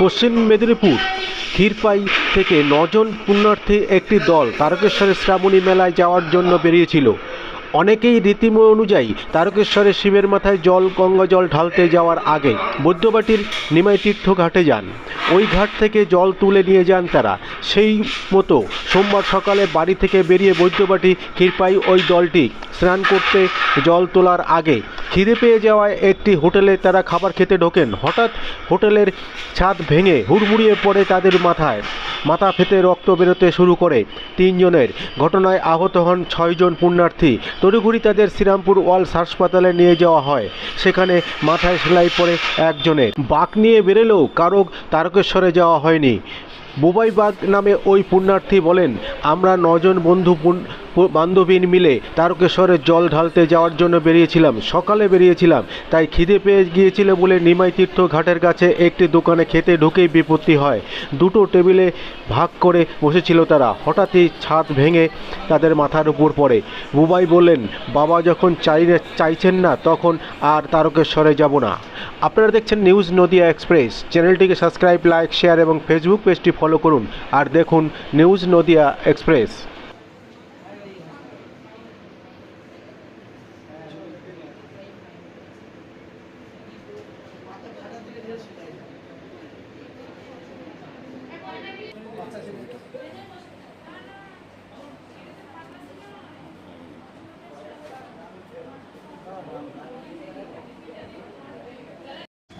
পশ্চিম মেদিনীপুর, ক্ষীরপাই থেকে নজন পুণ্যার্থী একটি দল তারকেশ্বরের শ্রাবণী মেলায় যাওয়ার জন্য বেরিয়েছিল। অনেকেই রীতিম অনুযায়ী তারকেশ্বরের শিবের মাথায় জল, গঙ্গা জল ঢালতে যাওয়ার আগে বৈদ্যবাটির নিমাই তীর্থ ঘাটে যান। ওই ঘাট থেকে জল তুলে নিয়ে যান তারা। সেই মতো সোমবার সকালে বাড়ি থেকে বেরিয়ে বৈদ্যবাটি ক্ষীরপাই ওই দলটি স্নান করতে জল তোলার আগে খিদে পেয়ে যাওয়ায় একটি হোটেলে তারা খাবার খেতে ঢোকেন। হঠাৎ হোটেলের ছাদ ভেঙে হুড়মুড়িয়ে পড়ে তাদের মাথায়। মাথা ফেটে রক্ত বেরোতে শুরু করে তিনজনের। ঘটনায় আহত হন ছয়জন পুণ্যার্থী। তড়িঘড়ি তাদের শ্রীরামপুর ওয়ালস হাসপাতালে নিয়ে যাওয়া হয়। সেখানে মাথায় সেলাই পড়ে একজনের। বাঁক নিয়ে বেরেলেও কারও তারকেশ্বরে যাওয়া হয়নি। বুবাইবাগ নামে ওই পুণ্যার্থী বলেন, আমরা নজন বন্ধু পুণ- পু- বান্ধবী মিলে তারকেশ্বরে জল ঢালতে যাওয়ার জন্য বেরিয়েছিলাম। সকালে বেরিয়েছিলাম, তাই খিদে পেয়ে গিয়েছিল বলে নিমাই তীর্থ ঘাটের কাছে একটি দোকানে খেতে ঢুকেই বিপত্তি হয়। দুটো টেবিলে ভাগ করে বসেছিল তারা। হঠাৎই ছাদ ভেঙে তাদের মাথার উপর পড়ে। বুবাই বললেন, বাবা যখন চাই চাইছেন না, তখন আর তারকেশ্বরে যাব না। আপনারা দেখছেন নিউজ নদিয়া এক্সপ্রেস। চ্যানেলটিকে সাবস্ক্রাইব, লাইক, শেয়ার এবং ফেসবুক পেজটি ফলো করুন। আর দেখুন নিউজ নদিয়া এক্সপ্রেস।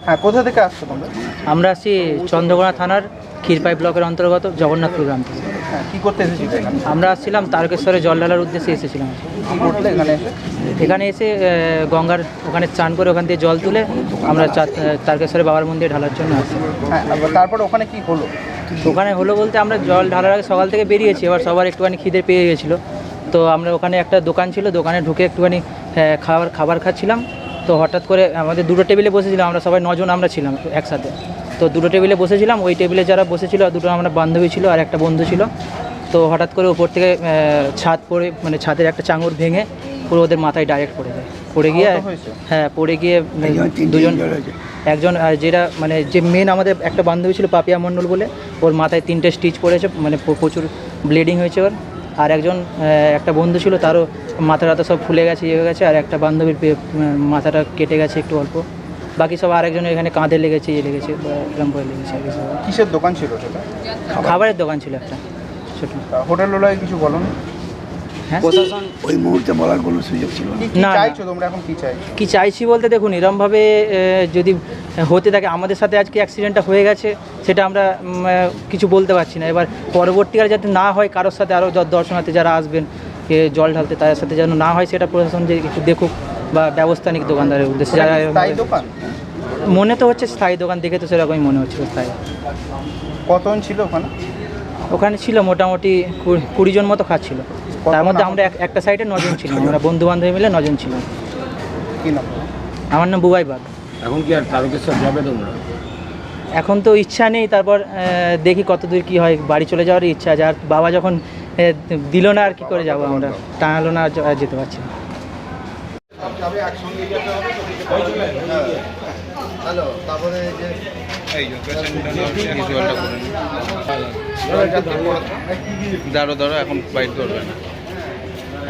হ্যাঁ কোথা থেকে আসছো তোমরা? আমরা আসছি চন্দ্রকোনা থানার ক্ষীরপাই ব্লকের অন্তর্গত জগন্নাথপুর গ্রাম থেকে। হ্যাঁ কি করতে এখানে? আমরা আসছিলাম তারকেশ্বরে জল ঢালার উদ্দেশ্যে এসেছিলাম। কি করলে এখানে এসে? এখানে এসে গঙ্গার ওখানে স্নান করে ওখান থেকে জল তুলে আমরা তারকেশ্বরে বাবার মন্দিরে ঢালার জন্য আসি হ্যাঁ তারপর ওখানে কি হলো? ওখানে হলো বলতে আমরা জল ঢালার আগে সকাল থেকে বেরিয়েছি এবার সবার একটুখানি খিদে পেয়ে গেছিল। তো আমরা ওখানে একটা দোকান ছিল দোকানে ঢুকে একটুখানি খাবার খাবার খাচ্ছিলাম। তো হঠাৎ করে আমাদের দুটো টেবিলে বসেছিলাম আমরা সবাই নজন আমরা ছিলাম একসাথে। তো দুটো টেবিলে বসেছিলাম ওই টেবিলে যারা বসেছিল দুটো আমরা বান্ধবী ছিল আর একটা বন্ধু ছিল। তো হঠাৎ করে উপর থেকে ছাদ পড়ে মানে ছাদের একটা চাঙর ভেঙে পুরো ওদের মাথায় ডাইরেক্ট পড়ে যায়। পড়ে গিয়ে হ্যাঁ পড়ে গিয়ে দুজন একজন আর যেটা মানে যে মেন আমাদের একটা বান্ধবী ছিল পাপিয়া মণ্ডল বলে ওর মাথায় তিনটে স্টিচ পড়েছে মানে প্রচুর ব্লিডিং হয়েছে ওর। আর একজন একটা বন্ধু ছিল তারও মাথা টাথা সব ফুলে গেছে ইয়ে হয়ে গেছে আর একটা বান্ধবীর মাথাটা কেটে গেছে একটু অল্প। বাকি সব আরেকজনের এখানে কাঁধে লেগেছে ইয়ে লেগেছে এরকম করে লেগেছে। কিসের দোকান ছিল সেটা? খাবারের দোকান ছিল একটা ছোটো। হোটেল কিছু বলো হ্যাঁ? ওই মুহূর্তে বলার কোনো সুযোগ ছিল না। কি। চাইছো তোমরা এখন কি চাইছো? কি চাইছি বলতে দেখুন এরমভাবে যদি হতে থাকে আমাদের সাথে আজকে অ্যাক্সিডেন্টটা হয়ে গেছে সেটা আমরা কিছু বলতে পারছি না। এবার পরবর্তীকালে যাতে না হয় কারোর সাথে আরও দর্শনার্থী যারা আসবেন জল ঢালতে তাদের সাথে যেন না হয় সেটা প্রশাসন যে একটু দেখুক বা ব্যবস্থা নিক দোকানদারের উদ্দেশ্যে যারা দোকান? মনে তো হচ্ছে স্থায়ী দোকান দেখে তো সেরকমই মনে হচ্ছে স্থায়ী। কতজন ছিল ওখানে? ওখানে ছিল মোটামুটি কুড়ি- কুড়ি জন মতো খাচ্ছিল। তার মধ্যে আমরা একটা সাইডে নজন ছিলাম আমরা বন্ধু বান্ধবী মিলে নজন ছিলাম। কি নাম? আমার নাম বুবাই বাগ। এখন কি আর তারকেশ্বর যাবে তোমরা? এখন তো ইচ্ছা নেই তারপর দেখি কতদূর কি হয়। বাড়ি চলে যাওয়ার ইচ্ছা আছে। আর বাবা যখন দিল না আর কি করে যাব আমরা? টানালো না আর য- আর যেতে পারছি না। দাঁড়ো দাঁড়ো এখন বাইট ধরবে না।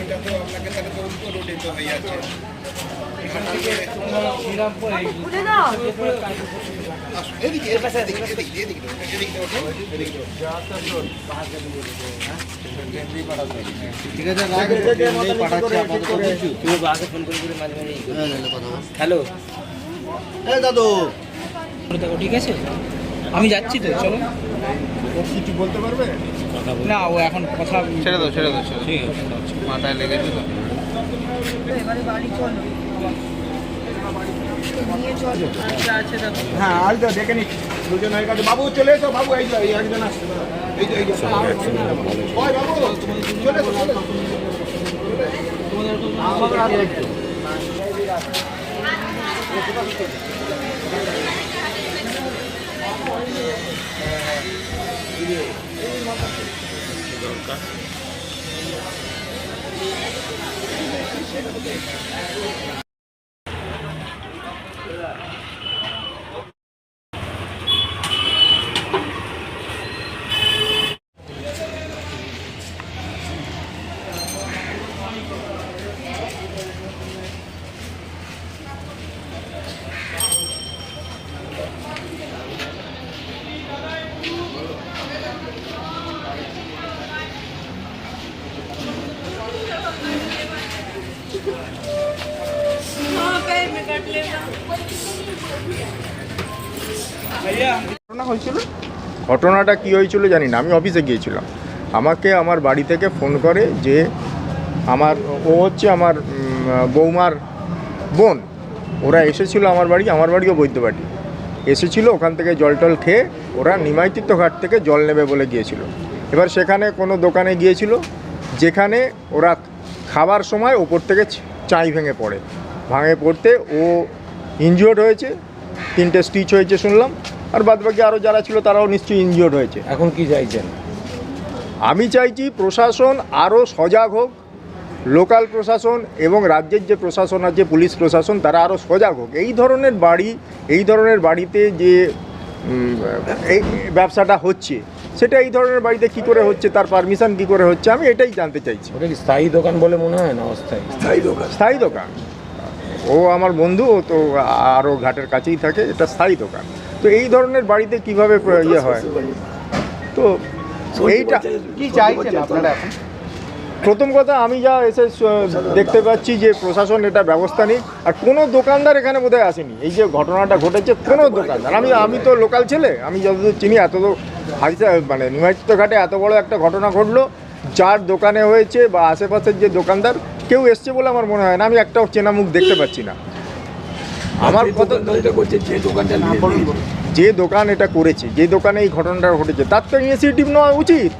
এটা তো আপনাকে তাহলে রোড দিতে হয়ে যাচ্ছে এখান থেকে দাদু দেখো ঠিক আছে? আমি যাচ্ছি তো চলো। কিছু বলতে পারবে না ও এখন কথা ছেড়ে দাও ছেড়ে দাও ঠিক আছে মাথায় লেগেছে তো। হ্যাঁ আজ তো দেখে নি। দুজন হয়ে গেছে। বাবু চলে এসো বাবু এই যে এই একজন আসছে এই যে এই যে। বাবু চলে এসো চলে এসো। ঘটনা হয়েছিল? ঘটনাটা কি হয়েছিল জানি না, আমি অফিসে গিয়েছিলাম। আমাকে আমার বাড়ি থেকে ফোন করে যে আমার, ও হচ্ছে আমার বৌমার বোন। ওরা এসেছিল আমার বাড়ি, আমার বাড়িও বৈদ্যবাটি। এসেছিল, ওখান থেকে জল টল খেয়ে ওরা নিমাইতীর্থ ঘাট থেকে জল নেবে বলে গিয়েছিল। এবার সেখানে কোনো দোকানে গিয়েছিল, যেখানে ওরা খাবার সময় ওপর থেকে চাই ভেঙে পড়ে। ভাঙে পড়তে ও ইনজিওর্ড হয়েছে তিনটে স্টিচ হয়েছে শুনলাম আর বাদবাকি আরও যারা ছিল তারাও নিশ্চয়ই ইনজিওর্ড হয়েছে। এখন কি চাইছেন? আমি চাইছি প্রশাসন আরও সজাগ হোক লোকাল প্রশাসন এবং রাজ্যের যে প্রশাসন আছে পুলিশ প্রশাসন তারা আরও সজাগ হোক। এই ধরনের বাড়ি এই ধরনের বাড়িতে যে এই ব্যবসাটা হচ্ছে সেটা এই ধরনের বাড়িতে কি করে হচ্ছে তার পারমিশন কি করে হচ্ছে আমি এটাই জানতে চাইছি। ওটা কি স্থায়ী দোকান বলে মনে হয় না অস্থায়ী? স্থায়ী দোকান। স্থায়ী দোকান। ও আমার বন্ধু ও তো আরও ঘাটের কাছেই থাকে এটা স্থায়ী দোকান। তো এই ধরনের বাড়িতে কীভাবে ইয়ে হয়? তো এইটা কি চাইছেন আপনারা এখন? প্রথম কথা আমি যা এসে দেখতে পাচ্ছি যে প্রশাসন এটা ব্যবস্থা নিক আর কোনো দোকানদার এখানে বোধহয় আসেনি। এই যে ঘটনাটা ঘটেছে কোনো দোকানদার। আমি আমি তো লোকাল ছেলে আমি যতদূর চিনি এত তো হাজিতে মানে নিমাইত্য ঘাটে এত বড় একটা ঘটনা ঘটলো যার দোকানে হয়েছে বা আশেপাশের যে দোকানদার কেউ এসছে বলে আমার মনে হয় না। আমি একটাও চেনা মুখ দেখতে পাচ্ছি না। আমার কথা যে দোকান এটা করেছে যে দোকানে এই ঘটনাটা ঘটেছে তার তো ইনিশিয়েটিভ নেওয়া উচিত।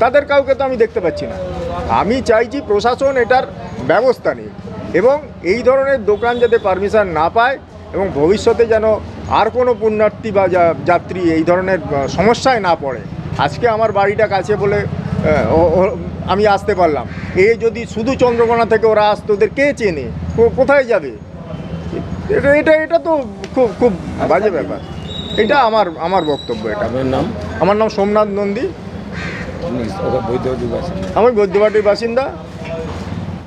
তাদের কাউকে তো আমি দেখতে পাচ্ছি না। আমি চাইছি প্রশাসন এটার ব্যবস্থা নিক এবং এই ধরনের দোকান যাতে পারমিশন না পায় এবং ভবিষ্যতে যেন আর কোনো পুণ্যার্থী বা যা- যাত্রী এই ধরনের সমস্যায় না পড়ে। আজকে আমার বাড়িটা কাছে বলে আমি আসতে পারলাম। এ যদি শুধু চন্দ্রকোনা থেকে ওরা আসতো ওদের কে চেনে? কোথায় যাবে? এটা এটা এটা তো খুব খুব বাজে ব্যাপার। এটা আমার আমার বক্তব্য এটা। আপনার নাম? আমার নাম সোমনাথ নন্দী। আমি বৈদ্যবাটির বাসিন্দা।